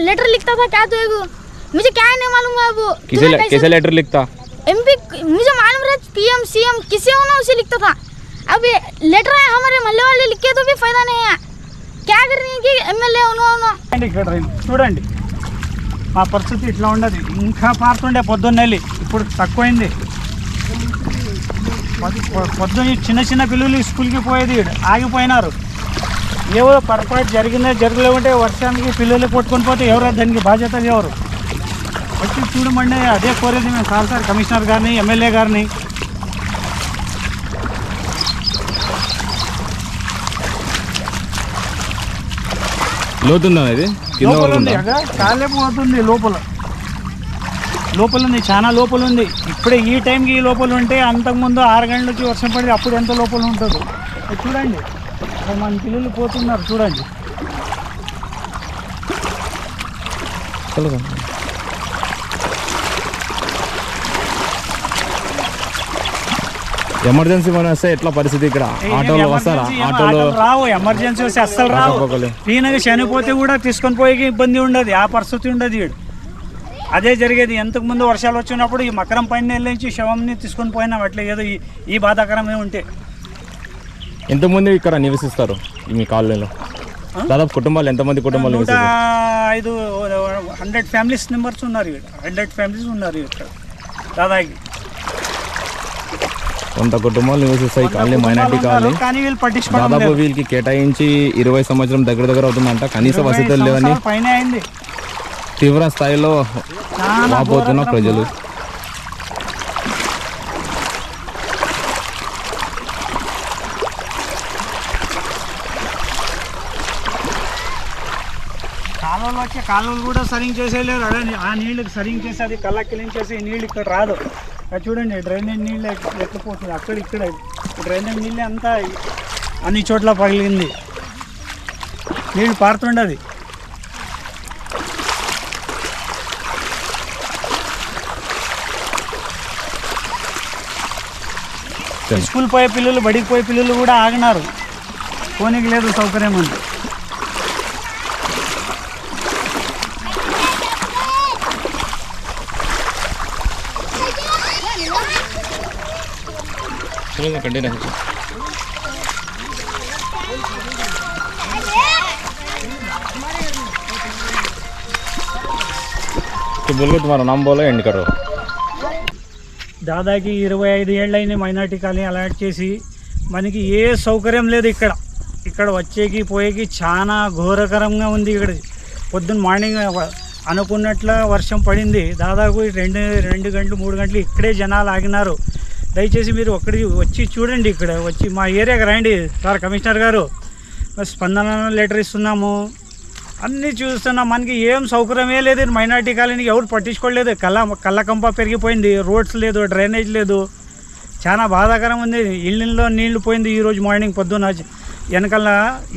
Letter लिखता था क्या तो एक मुझे क्या नहीं मालूम है वो किसे तुम्हें कैसे- कैसे लेटर लिखता एमपी मुझे मालूम रहा पीएम सीएम किसे होना उसे लिखता था अब ये लेटर है हमारे मोहल्ले वाले लिख के तो भी फायदा नहीं है क्या करनी है कि एमएलए उन्होंने చూడండి ఇక్కడ రైలు చూడండి మా పరిస్థితి ఇట్లా ఉండదు ఇంకా పారుతుండే పొద్దున్న వెళ్ళి ఇప్పుడు తక్కువైంది పొద్దు- పొ- పొద్దున్న ఈ చిన్న చిన్న పిల్లలు స్కూల్కి పోయేది ఈడ. ఆగిపోయినారు ఏవో పొరపాటు జరిగిందే జరగలేకుంటే వర్షానికి పిల్లలు కొట్టుకొని పోతే ఎవరో దానికి బాధ్యత ఎవరు? వచ్చి చూడమండి అదే కోరేది మేము సార్ సార్ కమిషనర్ గారిని ఎమ్మెల్యే గారిని. లోతుందా ఇది? లోపల ఉంది ఉందా? అక్కడ కాలే పోతుంది లోపల. లోపల ఉంది చాలా లోపల ఉంది. ఇప్పుడే ఈ టైంకి ఈ లోపల ఉంటే అంతకుముందు ఆరు గంటల నుంచి వర్షం పడి అప్పుడు ఎంత లోపల ఉంటుంది. చూడండి. ఇక్కడ మన పిల్లలు పోతున్నారు చూడండి. ఎమర్జెన్సీ మన వస్తే ఎట్లా పరిస్థితి ఇక్కడ? ఆటోలో వస్తారా? ఆటోలో రావు ఎమర్జెన్సీ వస్తే అస్సలు రావు. ఈయనకి చనిపోతే కూడా తీసుకొని పోయి ఇబ్బంది ఉండదు ఆ పరిస్థితి ఉండదు ఈడు. అదే జరిగేది. ఎంతకు ముందు వర్షాలు వచ్చినప్పుడు ఈ మకరం పైన నుంచి శవంని తీసుకొని పోయినాం. అట్లా ఏదో ఈ ఈ బాధాకరమే ఉంటే. ఎంతమంది ఇక్కడ నివసిస్తారు మీ కాలనీలో? దాదాపు కుటుంబాలు ఎంతమంది కుటుంబాలు నూట ఐదు హండ్రెడ్ ఫ్యామిలీస్ మెంబర్స్ ఉన్నారు ఇక్కడ. హండ్రెడ్ ఫ్యామిలీస్ ఉన్నారు ఇక్కడ. దాదాపు. కొంత కుటుంబాలు నివసిస్తాయి కాలనీ మైనార్టీ కాలనీ. దాదాపు. వీళ్ళకి కేటాయించి ఇరవై సంవత్సరం దగ్గర దగ్గర అవుతుందంట. కనీస వసతులు లేవని తీవ్ర స్థాయిలో ఘోరతరం. ప్రజలు. కాలువలు వచ్చే కాలువలు కూడా సరిగ్గా చేసేయలేరు. అదే ఆ నీళ్ళకి సరిగ్గా చేసి అది కళ్ళకిలించేసి ఈ నీళ్ళు ఇక్కడ రాదు. అది చూడండి డ్రైనేజ్ నీళ్ళు ఎట్- ఎట్లా పోతుంది అక్కడ ఇక్కడ డ్రైనేజ్ నీళ్ళు అంతా అన్ని చోట్ల పగిలింది. నీళ్ళు పారుతుండదు. స్కూల్ పోయే పిల్లలు బడికి పోయే పిల్లలు కూడా ఆగినారు. పోనీకి లేదు సౌకర్యం ఉంది. ચલો કાઢી નાખું ఇరవై ఐదు ఏళ్ళైన మైనార్టీ కాలనీ అలాట్ చేసి మనకి ఏ సౌకర్యం లేదు ఇక్కడ. ఇక్కడ వచ్చేకి పోయేకి చాలా ఘోరకరంగా ఉంది ఇక్కడ. పొద్దున్న మార్నింగ్ అనుకున్నట్ల వర్షం పడింది. దాదాపు రెండు రెండు గంటలు మూడు గంటలు ఇక్కడే జనాలు ఆగినారు. దయచేసి మీరు ఒక్కడి వచ్చి చూడండి ఇక్కడ వచ్చి మా ఏరియాకి రండి. సార్ కమిషనర్ గారు స్పందన లెటర్ ఇస్తున్నాము. అన్నీ చూస్తున్నాం మనకి ఏం సౌకర్యమే లేదు. మైనార్టీ కాలనీకి ఎవరు పట్టించుకోలేదు. కళ్ళ కళ్ళకంప పెరిగిపోయింది. రోడ్స్ లేదు డ్రైనేజ్ లేదు. చాలా బాధాకరం ఉంది. ఇళ్ళల్లో నీళ్ళు పోయింది ఈరోజు మార్నింగ్ పొద్దున్న. వెనకాల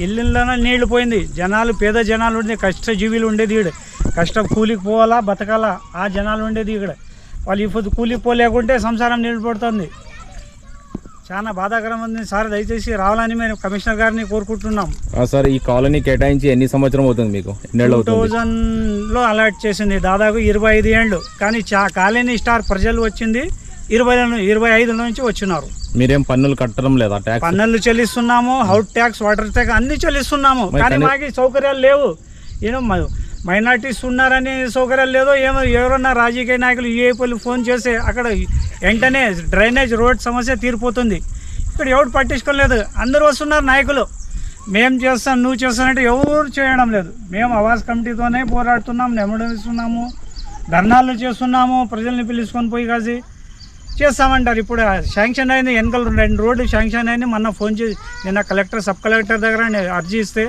ఇళ్ళల్లోనే నీళ్ళు పోయింది. జనాలు పేద జనాలు ఉండేది కష్టజీవులు ఉండేది ఈడ. కష్టం కూలికి పోవాలా బతకాలా ఆ జనాలు ఉండేది ఇక్కడ వాళ్ళు ఇప్పుడు కూలికి పోలేకుంటే సంసారం నీళ్ళు పడుతుంది చాలా బాధాకరం ఉంది. సార్ దయచేసి రావాలని మేము కమిషనర్ గారిని కోరుకుంటున్నాం. సార్ ఈ కాలనీ కేటాయించి ఎన్ని సంవత్సరం అవుతుంది మీకు? టూ థౌజండ్లో అలాట్ చేసింది. దాదాపు ఇరవై ఐదు ఏళ్ళు. కానీ చా కాలనీ స్టార్ ప్రజలు వచ్చింది. ఇరవై ఇరవై ఐదు నుంచి వచ్చినారు. మీరేం పన్నులు కట్టడం లేదా ట్యాక్స్? పన్నులు చెల్లిస్తున్నాము. హౌట్ ట్యాక్స్ వాటర్ ట్యాక్స్ అన్ని చెల్లిస్తున్నాము. కనీ- మాకు సౌకర్యాలు లేవు. ఏమో మైనార్టీస్ ఉన్నారని సౌకర్యాలు లేదో ఏమో ఎవరన్నా రాజకీయ నాయకులు యూఏపీలు ఫోన్ చేస్తే అక్కడ వెంటనే డ్రైనేజ్ రోడ్ సమస్య తీరిపోతుంది. ఇక్కడ ఎవరు పట్టించుకోలేదు. అందరూ వస్తున్నారు నాయకులు. మేము చేస్తాం నువ్వు చేస్తానంటే ఎవరు చేయడం లేదు. మేము ఆవాస్ కమిటీతోనే పోరాడుతున్నాం నెమ్మడిస్తున్నాము ధర్నాలు చేస్తున్నాము ప్రజల్ని పిలుచుకొని పోయి కాసి చేస్తామంటారు. ఇప్పుడు శాంక్షన్ అయింది వెనకాల రెండు రోడ్లు శాంక్షన్ అయింది. మొన్న ఫోన్ చేసి నిన్న కలెక్టర్ సబ్ కలెక్టర్ దగ్గర అర్జీ ఇస్తే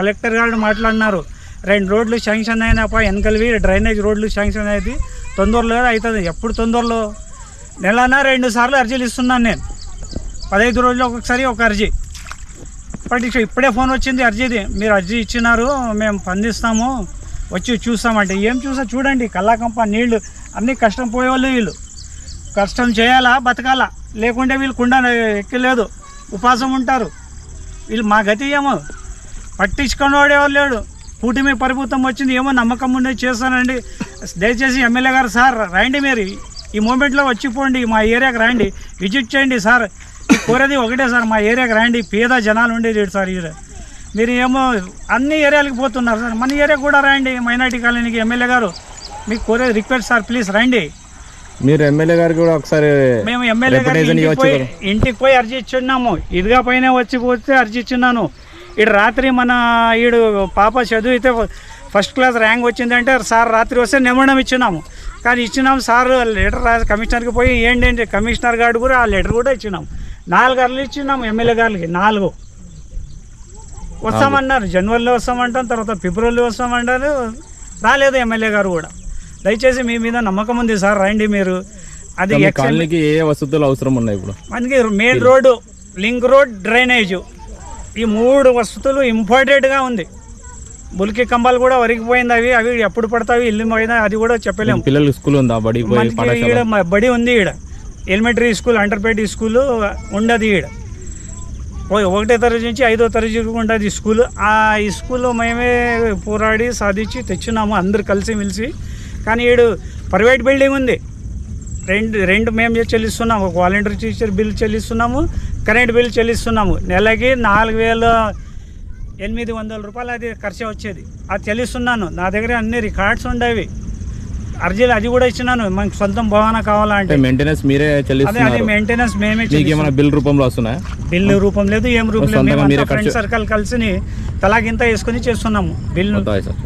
కలెక్టర్ గారు మాట్లాడినారు. రెండు రోడ్లు శాంక్షన్ అయినప్ప వెనకలివి డ్రైనేజ్ రోడ్లు శాంక్షన్ అయ్యేది. తొందరలో అవుతుంది. ఎప్పుడు తొందరలో? నెలనా రెండు సార్లు అర్జీలు ఇస్తున్నాను నేను. పదహైదు రోజులు ఒక్కొక్కసారి ఒక అర్జీ. ఇప్పటికి ఇప్పుడే ఫోన్ వచ్చింది అర్జీది. మీరు అర్జీ ఇచ్చినారు మేము స్పందిస్తాము వచ్చి చూస్తామంటే. ఏం చూసా? చూడండి కల్లాకంప నీళ్ళు అన్నీ కష్టం పోయేవాళ్ళు వీళ్ళు. కష్టం చేయాలా బతకాలా? లేకుంటే వీళ్ళు కుండ ఎక్కలేదు. ఉపాసం ఉంటారు. వీళ్ళు మా గతి ఏమో? పట్టించుకొని వాడేవాళ్ళు లేడు. కూటమి ప్రభుత్వం వచ్చింది ఏమో నమ్మకం ఉండే చేస్తానండి. దయచేసి ఎమ్మెల్యే గారు సార్ రండి మీరు. ఈ మూమెంట్లో వచ్చిపోండి మా ఏరియాకి రండి విజిట్ చేయండి సార్. కోరేది ఒకటే సార్ మా ఏరియాకి రండి పేద జనాలు ఉండేది సార్ ఈడ. మీరు ఏమో అన్ని ఏరియాలకు పోతున్నారు సార్. మన ఏరియా కూడా రండి మైనార్టీ కాలనీకి ఎమ్మెల్యే గారు. మీకు కోరేది రిక్వెస్ట్ సార్ ప్లీజ్ రండి మీరు ఎమ్మెల్యే గారికి కూడా ఒకసారి మేము ఎమ్మెల్యే కదా. ఇంటికి పోయి అర్జీ ఇచ్చున్నాము. ఇదిగా పైన వచ్చి పోతే అర్జీ ఇచ్చున్నాను. ఈడు రాత్రి మన ఈడు పాప చదివితే ఫస్ట్ క్లాస్ ర్యాంక్ వచ్చిందంటే సార్ రాత్రి వస్తే నిమ్మడం ఇచ్చినాము. కానీ ఇచ్చినాము సార్ లెటర్ రాసి కమిషనర్కి పోయి ఏంటంటే కమిషనర్ గారు కూడా ఆ లెటర్ కూడా ఇచ్చినాము నాలుగు అర్లు ఇచ్చినాము ఎమ్మెల్యే గారికి నాలుగు. వస్తామన్నారు జనవరిలో వస్తామంటాం తర్వాత ఫిబ్రవరిలో వస్తామంటారు. రాలేదు ఎమ్మెల్యే గారు కూడా. దయచేసి మీ మీద నమ్మకం ఉంది సార్ రండి మీరు. అది కాలనీకి ఏ వసతులు అవసరం ఉన్నాయి ఇప్పుడు? మనకి main road link road drainage. ఈ మూడు వసతులు ఇంపార్టెంట్గా ఉంది. బులికి కంబాలు కూడా వరిగిపోయింది అవి అవి ఎప్పుడు పడతావి ఇల్లు పోయినా అది కూడా చెప్పలేము పిల్లలకి స్కూల్ ఉందా? పాఠశాల? ఈడ బడి ఉంది ఈడ. ఎలిమెంటరీ స్కూల్ అండర్పేట స్కూల్ ఉండదు ఈడ. ఒకటో తరగతి నుంచి ఐదో తరగతి ఉంటుంది ఈ స్కూల్. ఆ ఈ స్కూల్లో మేమే పోరాడి సాధించి తెచ్చున్నాము అందరు కలిసి మెలిసి కానీ ఈడు ప్రైవేట్ బిల్డింగ్ ఉంది. రెండు రెండు మేము చెల్లిస్తున్నాము ఒక వాలంటీర్ టీచర్ బిల్ చెల్లిస్తున్నాము. కరెంట్ బిల్ చెల్లిస్తున్నాము నెలకి నాలుగు వేల ఎనిమిది వందల రూపాయలు అది ఖర్చు వచ్చేది అది చెల్లిస్తున్నాను నా దగ్గర అన్ని రికార్డ్స్ ఉండేవి అర్జీలు అది కూడా ఇచ్చినాను మనకు సొంతం భవన కావాలంటే అంటే మెయింటెనెన్స్ మీరే అదే అది చెల్లిస్తున్నారు మెయింటెనెన్స్ మేమే మీకు చెల్లిస్తున్నాం. ఏమైనా బిల్ రూపంలో వస్తున్నాయా బిల్లు రూపం లేదు ఏం రూపం లేదు సొంతంగా మీరే మేము ఫ్రెండ్ ఖర్చు- సర్కిల్ కలిసి తలాగింత వేసుకొని చేస్తున్నాము బిల్లు వద్దా సార్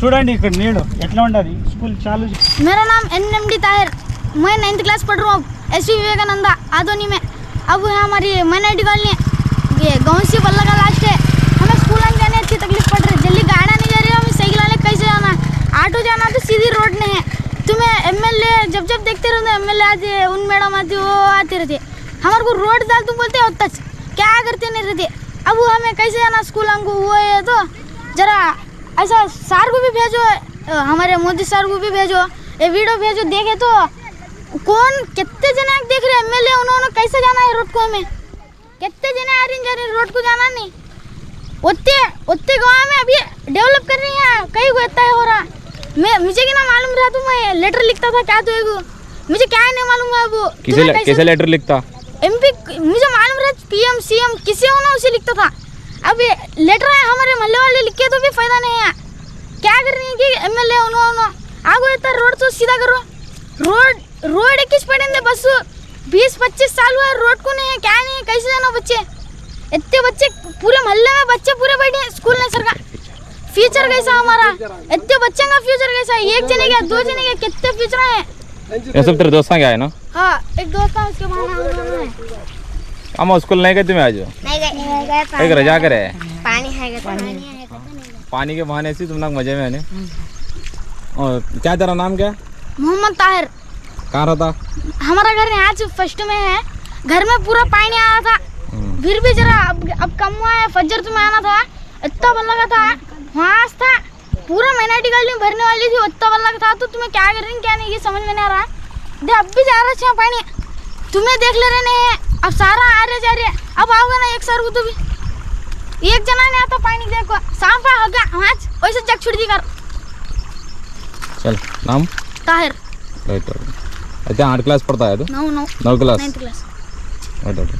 చూడండి ఇక్కడ నీడు ఎట్లా ఉండదు స్కూల్ చాలు मेरा नाम एन एम डी ताहिर मैं नाइन्थ क्लास पढ़ रहा हूँ एस वी विवेकानंदा आदोनी में अब हमारी है ये गाँव से बल्ला का लास्ट है। हमें स्कूल आने जाने अच्छी तकलीफ़ पड़ रही है। जल्दी गाड़ा नहीं जा रही हमें साइकिल आने कैसे जाना ऑटो जाना तो सीधी रोड नहीं है। तुम्हें एम एल ए जब जब देखते रहते एम एल ए आते उन मैडम आती वो आते रहते हमारे को रोड डाल तुम बोलते हो टच क्या करते नहीं रहते? अब हमें कैसे जाना स्कूल हमको वो है तो। जरा ऐसा सार को भी भेजो हमारे मोदी सर को भी भेजो। ये वीडियो भेजो, देखे तो। कौन कितने जने देख रहे एम एल उन्होंने कैसे जाना है रोड को हमें? कितने जने आ रही रही रोड को जाना नहीं? उतने उतने गाँव में अभी डेवलप कर रही हैं कहीं को इतना हो रहा? मैं मुझे क्या ना मालूम रहा तो? मैं लेटर लिखता था क्या तो मुझे क्या नहीं मालूम है वो। किसे कैसे- लेटर लिखता? एमपी मुझे मालूम रहा पीएम सीएम किसी हो ना उसे लिखता था। अब ये लेटर है हमारे मोहल्ले वाले लिख के तो भी फ़ायदा नहीं है। क्या कर रही है कि एम एल ए उन्होंने आगो इतना रोड तो सीधा करो। रोड रोड किस पड़ेंगे बस? बीस पच्चीस साल हुआ रोड को नहीं है क्या नहीं है कैसे जाना बच्चे? इतने बच्चे पूरे मोहल्ले में बच्चे पूरे बैठे हैं स्कूल नहीं सरकार फ्यूचर कैसा हमारा? इतने बच्चे का फ्यूचर कैसा? है? एक जने का दो जने का कितने फ्यूचर है? ये सब तेरे दोस्त क्या है ना? हाँ एक दोस्त है उसके बहाना उन्होंने हम स्कूल नहीं गए तुम्हें आज? नहीं गए नहीं गए एक रजा करे। पानी है पानी है पानी के बहाने से तुम लोग मज़े में है ना? और क्या तेरा नाम क्या? मोहम्मद ताहिर। कहाँ रहता? हमारा घर यहाँ से फ़र्स्ट में है। घर में पूरा पानी आया था। हम्म। फिर भी जरा अब अब कम हुआ है। फज्जर तुम्हें आना था। इतना बल लगा था। वहाँ था। पूरा माइनॉरिटी गली भरने वाली थी। इतना बल लगा था। तो तुम्हें क्या कर रही हैं, क्या नहीं? ये समझ में नहीं आ रहा। है दे अब भी जा रहा है पानी। तुम्हें देख ले रहे नहीं अब सारा आ रहे जा रहे। अब आओगे ना एक सर को तो भी। एक जना नहीं आता पानी देखो सांप होगा। हाँ वैसे जग छुड़ दी कर। चल नाम? ताहिर। రైట్ అయితే ಆರು ಕ್ಲಾಸ್ ಪಡ್ತಾ ಇದು ನಾವು ನಾವು class ninth class okay okay